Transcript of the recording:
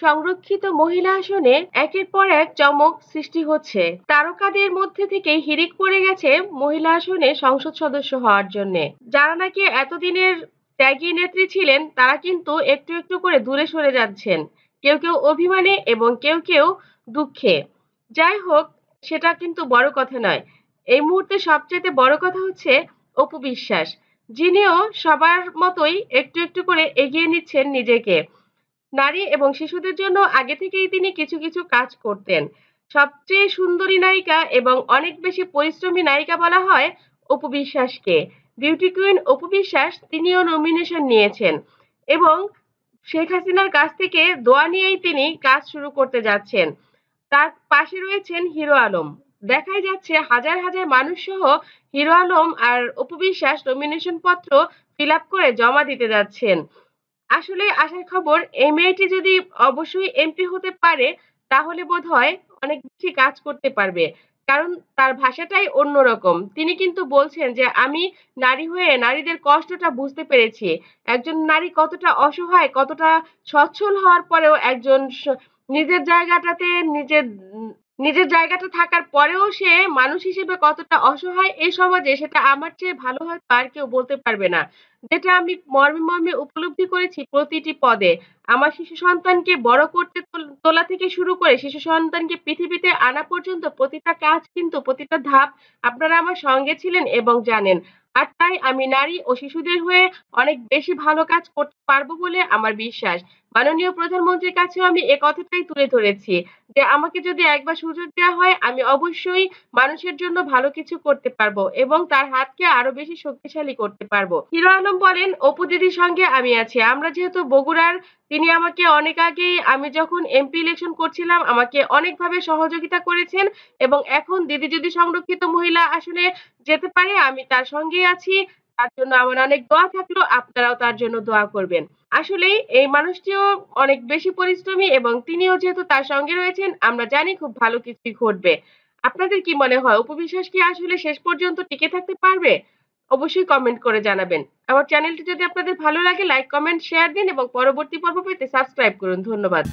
সংরক্ষিত মহিলা আসনে একের পর এক চমক সৃষ্টি হচ্ছে। তারকাদের মধ্যে থেকে হিরিক পড়ে গেছে মহিলা আসনে সংসদ সদস্য হওয়ার জন্য। যারা নাকি এতদিনের ত্যাগী নেত্রী ছিলেন, তারা কিন্তু একটু একটু করে দূরে সরে যাচ্ছেন। কেউ কেউ অভিমানে এবং কেউ কেউ দুঃখে। যাই হোক, সেটা কিন্তু বড় কথা নয়। এই মুহূর্তে সবচেয়ে বড় কথা হচ্ছে অপু বিশ্বাস। যিনিও সবার মতোই একটু একটু করে এগিয়ে নিচ্ছেন নিজেকে। নারী এবং শিশুদের জন্য আগে থেকেই তিনি কিছু কিছু কাজ করতেন। সবচেয়ে সুন্দরী নায়িকা এবং অনেক বেশি পরিশ্রমী নায়িকা বলা হয় অপু বিশ্বাসকে। বিউটি কুইন অপু বিশ্বাস তিনিও নমিনেশন নিয়েছেন এবং শেখ হাসিনার কাছ থেকে দোয়া নিয়েই তিনি কাজ শুরু করতে যাচ্ছেন। তার পাশে রয়েছেন হিরো আলম। দেখাই যাচ্ছে হাজার হাজার মানুষ সহ হিরো আলম আর অপু বিশ্বাস নমিনেশন পত্র ফিল করে জমা দিতে যাচ্ছেন। আসলে আসার খবর, এই মেয়েটি যদি অবশ্যই এমপি হতে পারে, তাহলে বোধ হয় অনেক বেশি কাজ করতে পারবে। কারণ তার ভাষাটাই অন্যরকম। তিনি কিন্তু বলছেন যে, আমি নারী হয়ে নারীদের কষ্টটা বুঝতে পেরেছি। একজন নারী কতটা অসহায়, কতটা সচ্ছল হওয়ার পরেও একজন নিজের জায়গাটাতে নিজের নিজের জায়গাটা থাকার পরেও সে মানুষ হিসেবে কতটা অসহায় এই সমাজে সেটা আমার চেয়ে ভালো হয়তো আর কেউ বলতে পারবে না। যেটা আমি মর্মে মর্মে উপলব্ধি করেছি প্রতিটি পদে। আমার শিশু সন্তানকে বড় করতে তোলা থেকে শুরু করে শিশু সন্তানকে পৃথিবীতে আনা পর্যন্ত প্রতিটা কাজ কিন্তু প্রতিটা ধাপ আপনারা আমার সঙ্গে ছিলেন এবং জানেন। আর তাই আমি নারী ও শিশুদের হয়ে অনেক বেশি ভালো কাজ করতে পারব বলে আমার বিশ্বাস। মাননীয় প্রধানমন্ত্রীর কাছেও আমি এ কথাটাই তুলে ধরেছি যে আমাকে যদি একবার সুযোগ দেওয়া হয়, আমি অবশ্যই মানুষের জন্য ভালো কিছু করতে পারব এবং তার হাতকে আরও বেশি শক্তিশালী করতে পারব। হিরো আলম বলেন, অপু দিদির সঙ্গে আমি আছি। আমরা যেহেতু বগুড়ার, তিনি আমাকে অনেক আগেই, আমি যখন এমপি ইলেকশন করছিলাম, আমাকে অনেকভাবে সহযোগিতা করেছেন এবং এখন দিদি যদি সংরক্ষিত মহিলা আসলে যেতে পারে, আমি তার সঙ্গেই আছি। তার জন্য আমার অনেক দোয়া থাকল, আপনারাও তার জন্য দোয়া করবেন। আসলে এই মানুষটিও অনেক বেশি পরিশ্রমী এবং তিনিও যেহেতু তার সঙ্গে রয়েছেন, আমরা জানি খুব ভালো কিছুই ঘটবে। আপনাদের কি মনে হয়, উপবিশ্বাস কি আসলে শেষ পর্যন্ত টিকে থাকতে পারবে? অবশ্যই কমেন্ট করে জানাবেন। আমার চ্যানেলটি যদি আপনাদের ভালো লাগে লাইক কমেন্ট শেয়ার দিন এবং পরবর্তী পর্ব পেতে সাবস্ক্রাইব করুন। ধন্যবাদ।